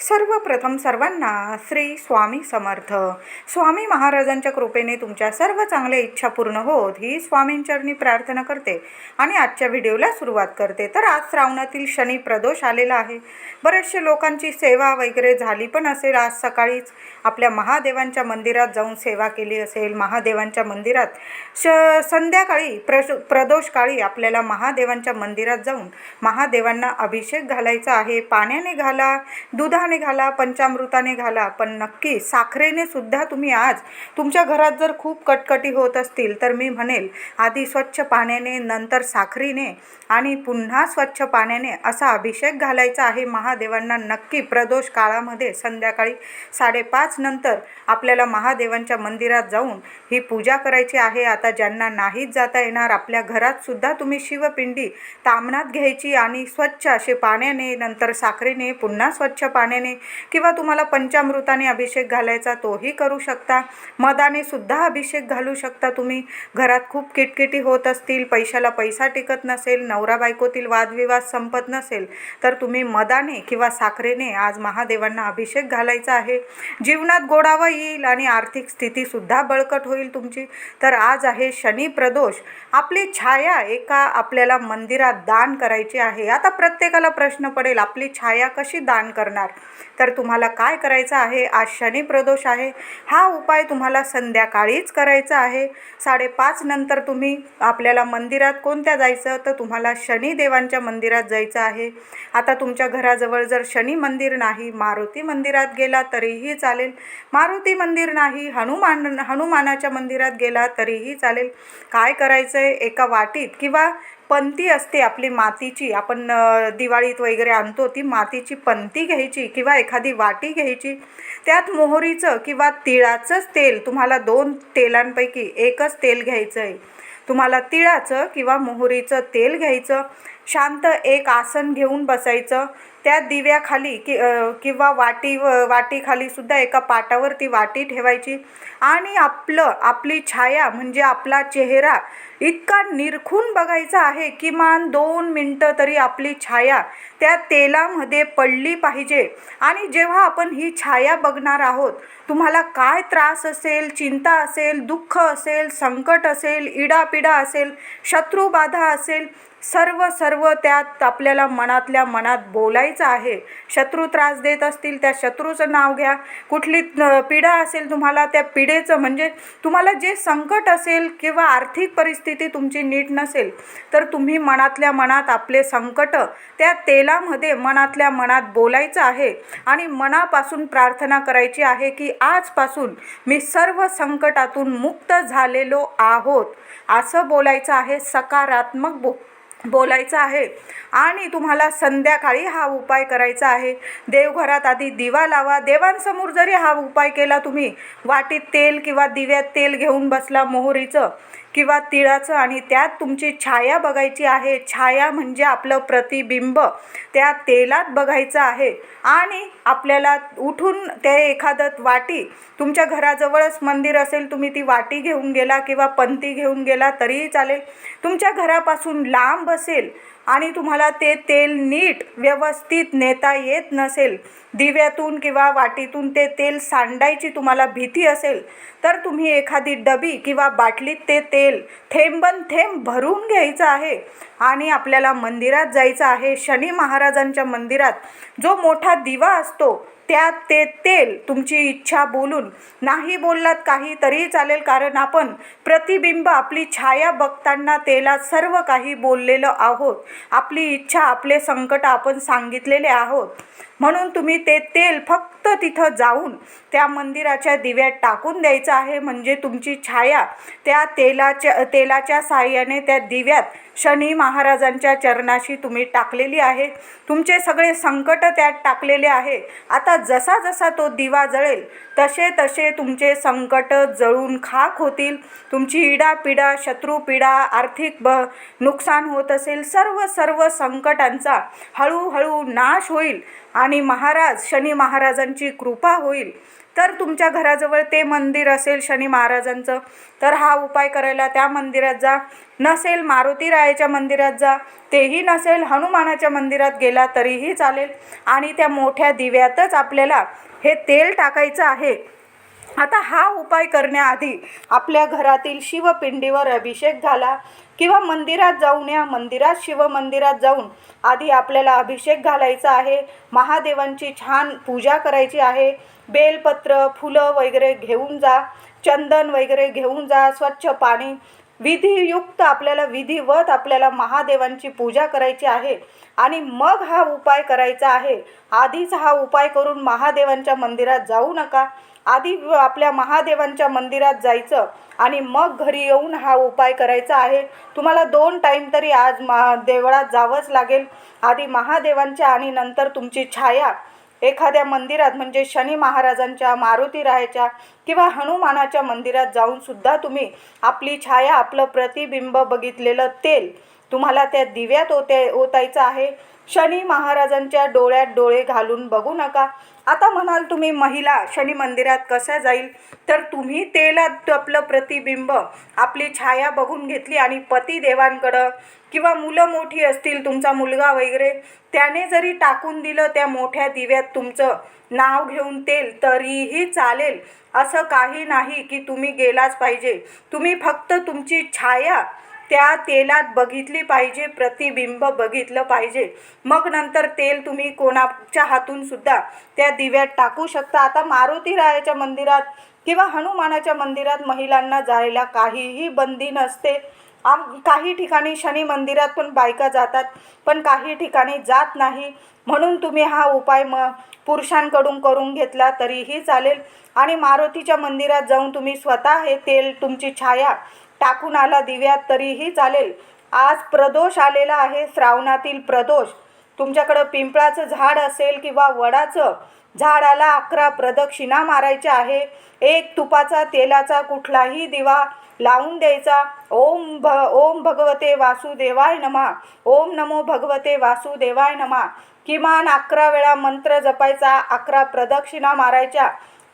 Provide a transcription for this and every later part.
सर्वप्रथम सर्वांना श्री स्वामी समर्थ. स्वामी महाराजांच्या कृपेने तुमच्या सर्व चांगल्या इच्छा पूर्ण होत ही स्वामींचरणी प्रार्थना करते आणि आजच्या व्हिडिओला सुरुवात करते. तर आज श्रावणातील शनी प्रदोष आलेला आहे. बरेचसे लोकांची सेवा वगैरे झाली पण असेल. आज सकाळीच आपल्या महादेवांच्या मंदिरात जाऊन सेवा केली असेल. महादेवांच्या मंदिरात श संध्याकाळी प्रश प्रदोषकाळी आपल्याला महादेवांच्या मंदिरात जाऊन महादेवांना अभिषेक घालायचा आहे. पाण्याने घाला दुधाने घाला पंचामृताने घाला पण नक्की साखरेने सुद्धा तुम्ही आज तुमच्या घरात जर खूप कटकटी होत असतील तर मी म्हणेल आधी स्वच्छ पाण्याने नंतर साखरीने आणि पुन्हा स्वच्छ पाण्याने असा अभिषेक घालायचा आहे. महादेवांना नक्की प्रदोष काळामध्ये संध्याकाळी साडेपाच नंतर आपल्याला महादेवांच्या मंदिरात जाऊन ही पूजा करायची आहे. आता ज्यांना नाहीच जाता येणार आपल्या घरात सुद्धा तुम्ही शिवपिंडी तामणात घ्यायची आणि स्वच्छ असे पाण्याने नंतर साखरेने पुन्हा स्वच्छ पाण्याने किंवा तुम्हाला पंचामृताने अभिषेक घालायचा तोही करू शकता. मदाने सुद्धा अभिषेक घालू शकता तुम्ही. घरात खूप किटकिटी होत असतील पैशाला पैसा टिकत नसेल नवरा बायकोतील वादविवाद संपत नसेल तर तुम्ही मदाने किंवा साखरेने आज महादेवांना अभिषेक घालायचा आहे. जीवनात गोडावा येईल आणि आर्थिक स्थितीसुद्धा बळकट होईल तुमची. तर आज आहे शनी प्रदोष. आपली छाया एका आपल्याला मंदिरात दान करायची आहे. आता प्रत्येकाला प्रश्न पडेल आपली छाया कशी दान करणार? तर तुम्हाला काय करायचं आहे? आज शनी प्रदोष आहे. हा उपाय तुम्हाला संध्याकाळीच करायचा आहे. साडेपाच नंतर तुम्ही आपल्याला मंदिरात कोणत्या जायचं? तर तुम्हाला शनिदेवांच्या मंदिरात जायचं आहे. आता तुमच्या घराजवळ जर शनी मंदिर नाही मारुती मंदिरात गेला तरीही चालेल. मारुती मंदिर नाही हनुमान हनुमानाच्या मंदिरात गेला तरीही चालेल. काय करायचं आहे एका वाटीत किंवा पंती असते आपली मातीची. आपण दिवाळीत वगैरे आणतो ती मातीची पंती घ्यायची किंवा एखादी वाटी घ्यायची. त्यात मोहरीचं किंवा तिळाचंच तेल तुम्हाला दोन तेलांपैकी एकच तेल घ्यायचं आहे तुम्हाला तिळाचं किंवा मोहरीचं तेल घ्यायचं. शांत एक आसन घेऊन बसायचं. त्या दिव्याखाली कि किंवा वाटी वाटीखाली सुद्धा एका पाटावर ती वाटी ठेवायची. आणि आपलं आपली छाया म्हणजे आपला चेहरा इतका निरखून बघायचा आहे किमान दोन मिनटं तरी आपली छाया त्या तेलामध्ये पडली पाहिजे. आणि जेव्हा आपण ही छाया बघणार आहोत तुम्हाला काय त्रास असेल चिंता असेल दुःख असेल संकट असेल इडापिडा असेल शत्रुबाधा असेल सर्व सर्व त्यात आपल्याला मनातल्या मनात बोलायचं आहे. शत्रू त्रास देत असतील त्या शत्रूचं नाव घ्या. कुठली अ, पीडा असेल तुम्हाला त्या पिढेचं म्हणजे तुम्हाला जे संकट असेल किंवा आर्थिक परिस्थिती तुमची नीट नसेल तर तुम्ही मनातल्या मनात आपले संकट त्या तेलामध्ये मनातल्या मनात बोलायचं आहे. आणि मनापासून प्रार्थना करायची आहे की आजपासून मी सर्व संकटातून मुक्त झालेलो आहोत. असं बोलायचं आहे सकारात्मक बो बोलायचं आहे. आणि तुम्हाला संध्याकाळी हा उपाय करायचा आहे. देवघरात आधी दिवा लावा. देवांसमोर जरी हा उपाय केला तुम्ही वाटीत तेल किंवा दिव्यात तेल घेऊन बसला मोहरीचं किंवा तिळाचं आणि त्यात तुमची छाया बघायची आहे. छाया म्हणजे आपलं प्रतिबिंब. त्या तेलात बघायचं आहे. आणि आपल्याला उठून ते एखादं वाटी तुमच्या घराजवळच मंदिर असेल तुम्ही ती वाटी घेऊन गेला किंवा पंती घेऊन गेला तरीही चालेल. तुमच्या घरापासून लांब असेल आणि तुम्हाला ते तेल नीट व्यवस्थित नेता येत नसेल दिव्यातून किंवा वाटीतून ते तेल सांडायची तुम्हाला भीती असेल तर तुम्ही एखादी डबी किंवा बाटलीत ते तेल थेंबन थेंब भरून घ्यायचं आहे. आणि आपल्याला मंदिरात जायचं आहे. शनी महाराजांच्या मंदिरात जो मोठा दिवा असतो त्यात ते तेल तुमची इच्छा बोलून नाही बोललात काही तरीही चालेल कारण आपण प्रतिबिंब आपली छाया बघताना तेलात सर्व काही बोललेलं आहोत. आपली इच्छा आपले संकट आपण सांगितलेले आहोत. म्हणून तुम्ही ते तेल फक्त तिथं जाऊन त्या मंदिराच्या दिव्यात टाकून द्यायचं आहे. म्हणजे तुमची छाया त्या तेलाच्या तेलाच्या साहाय्याने त्या दिव्यात शनी महाराजांच्या चरणाशी तुम्ही टाकलेली आहे. तुमचे सगळे संकट त्यात टाकलेले आहे. आता जसा जसा तो दिवा जळेल तसे तसे तुमचे संकट जळून खाक होतील. तुमची इडापिडा शत्रुपीडा आर्थिक ब नुकसान होत असेल. सर्व सर्व संकटांचा हळूहळू नाश होईल आणि महाराज शनी महाराजांची कृपा होईल. तर तुमच्या घराजवळ ते मंदिर असेल शनी महाराजांचं तर हा उपाय करायला त्या मंदिरात जा. नसेल मारुती रायाच्या मंदिरात जा तेही नसेल हनुमानाच्या मंदिरात गेला तरीही चालेल. आणि त्या मोठ्या दिव्यातच आपल्याला हे तेल टाकायचं आहे. आता हा उपाय करण्याआधी आपल्या घरातील शिवपिंडीवर अभिषेक घाला किंवा मंदिरात जाऊन या मंदिरात शिवमंदिरात जाऊन आधी आपल्याला अभिषेक घालायचा आहे. महादेवांची छान पूजा करायची आहे. बेलपत्र फुलं वगैरे घेऊन जा चंदन वगैरे घेऊन जा स्वच्छ पाणी. विधियुक्त आपल्याला विधिवत आपल्याला महादेवांची पूजा करायची आहे. आणि मग हा उपाय करायचा आहे. आधीच हा उपाय करून महादेवांच्या मंदिरात जाऊ नका. आधी आपल्या महादेवांच्या मंदिरात जायचं आणि मग घरी येऊन हा उपाय करायचा आहे. तुम्हाला दोन टाईम तरी आज महा देवळात जावंच लागेल. आधी महादेवांच्या आणि नंतर तुमची छाया. एखाद्या मंदिरात म्हणजे शनी महाराजांच्या मारुती रायाच्या किंवा हनुमानाच्या मंदिरात जाऊन सुद्धा तुम्ही आपली छाया आपलं प्रतिबिंब बघितलेलं तेल तुम्हाला त्या दिव्यात ओते ओतायचं आहे. शनी महाराजांच्या डोळ्यात डोळे घालून बघू नका. आता म्हणाल तुम्ही महिला शनी मंदिरात कसं जाईल? तर तुम्ही तेलात आपलं प्रतिबिंब आपली छाया बघून घेतली आणि पतिदेवांकडं किंवा मुलं मोठी असतील तुमचा मुलगा वगैरे त्याने जरी टाकून दिलं त्या मोठ्या दिव्यात तुमचं नाव घेऊन तेल तरीही चालेल. असं काही नाही की तुम्ही गेलाच पाहिजे. तुम्ही फक्त तुमची छाया त्या तेलात बघितली पाहिजे प्रतिबिंब बघितलं पाहिजे. मग नंतर तेल तुम्ही कोणाच्या हातून सुद्धा त्या दिव्यात टाकू शकता. आता मारुती रायाच्या मंदिरात किंवा हनुमानाच्या मंदिरात महिलांना जायला काहीही बंदी नसते. आम काही ठिकाणी शनी मंदिरात पण बायका जातात पण काही ठिकाणी जात नाही. म्हणून तुम्ही हा उपाय म पुरुषांकडून करून घेतला तरीही चालेल. आणि मारुतीच्या मंदिरात जाऊन तुम्ही स्वतः हे तेल तुमची छाया टाकून आला दिव्यात तरीही चालेल. आज प्रदोष आलेला आहे श्रावणातील प्रदोष. तुमच्याकडं पिंपळाचं झाड असेल किंवा वडाचं झाडाला अकरा प्रदक्षिणा मारायच्या आहे. एक तुपाचा तेलाचा कुठलाही दिवा लावून द्यायचा. ओम भ ओम भगवते वासुदेवाय नमा. ओम नमो भगवते वासुदेवाय नमा. किमान अकरा वेळा मंत्र जपायचा अकरा प्रदक्षिणा मारायच्या.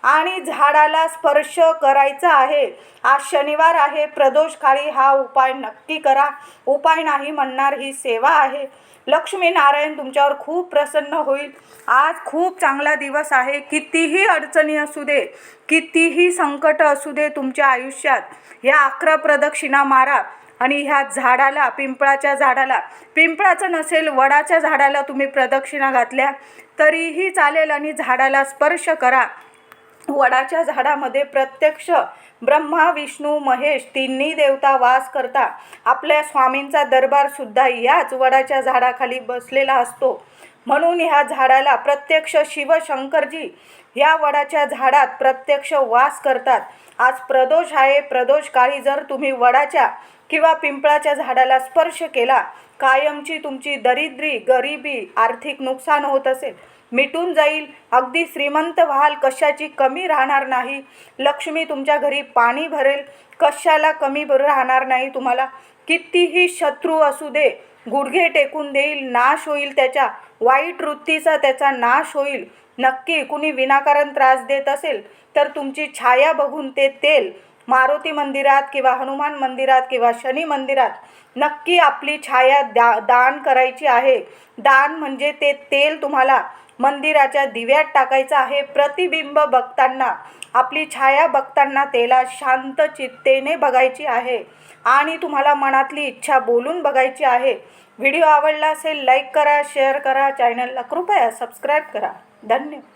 आणि झाडाला स्पर्श करायचा आहे. आज शनिवार आहे. प्रदोष काळी हा उपाय नक्की करा. उपाय नाही म्हणणार ही सेवा आहे. लक्ष्मी नारायण तुमच्यावर खूप प्रसन्न होईल. आज खूप चांगला दिवस आहे. कितीही अडचणी असू दे कितीही संकट असू दे तुमच्या आयुष्यात या अकरा प्रदक्षिणा मारा आणि ह्या झाडाला पिंपळाच्या झाडाला पिंपळाचं नसेल वडाच्या झाडाला तुम्ही प्रदक्षिणा घातल्या तरीही चालेल आणि झाडाला स्पर्श करा. वडाच्या झाडामध्ये प्रत्यक्ष ब्रह्मा विष्णू महेश तिन्ही देवता वास करता. आपल्या स्वामींचा दरबारसुद्धा याच वडाच्या झाडाखाली बसलेला असतो. म्हणून ह्या झाडाला प्रत्यक्ष शिवशंकरजी या वडाच्या झाडात प्रत्यक्ष वास करतात. आज प्रदोष आहे प्रदोष काळी जर तुम्ही वडाच्या किंवा पिंपळाच्या झाडाला स्पर्श केला कायमची तुमची दरिद्री गरिबी आर्थिक नुकसान होत असेल. मिटून जाईल. अगदी श्रीमंत व्हाल कशाची कमी राहणार नाही. लक्ष्मी तुमच्या घरी पाणी भरेल. कशाला कमी भर राहणार नाही तुम्हाला. कितीही शत्रू असू दे गुडघे टेकून देईल नाश होईल त्याच्या वाईट वृत्तीचा त्याचा नाश होईल. नक्की कुणी विनाकारण त्रास देत असेल तर तुमची छाया बघून ते तेल. मारुती मंदिरात किंवा हनुमान मंदिरात किंवा शनी मंदिरात नक्की आपली छाया दा दान करायची आहे. दान म्हणजे ते तेल तुम्हाला मंदिराच्या दिव्यात टाकायचं आहे. प्रतिबिंब बघताना आपली छाया बघताना तेला शांत चित्तेने बघायची आहे. आणि तुम्हाला मनातली इच्छा बोलून बघायची आहे. व्हिडिओ आवडला असेल लाईक करा शेअर करा चॅनलला कृपया सबस्क्राईब करा. धन्यवाद.